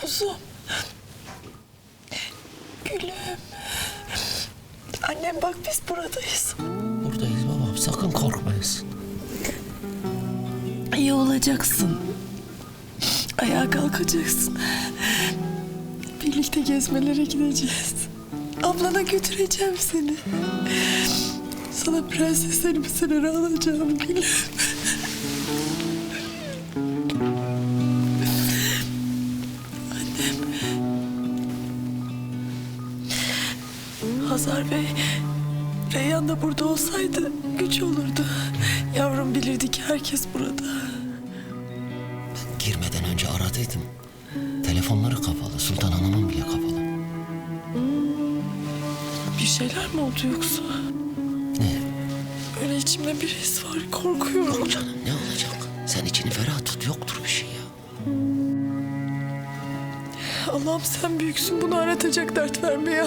Kuzum. Gülüm. Annem bak biz buradayız. Buradayız babam sakın korkmayız. İyi olacaksın. Ayağa kalkacaksın. Birlikte gezmelere gideceğiz. Ablana götüreceğim seni. Sana prenses elbiseleri alacağım gülüm. Hazar Bey, Reyhan da burada olsaydı güç olurdu. Yavrum bilirdi ki herkes burada. Girmeden önce aradıydım. Telefonları kapalı. Sultan Hanım'ın bile kapalı. Bir şeyler mi oldu yoksa? Ne? Öyle içimde bir his var, korkuyorum. Yok canım ne olacak? Sen içini ferah tut. Yoktur bir şey ya. Allah'ım sen büyüksün, bunu aratacak dert verme ya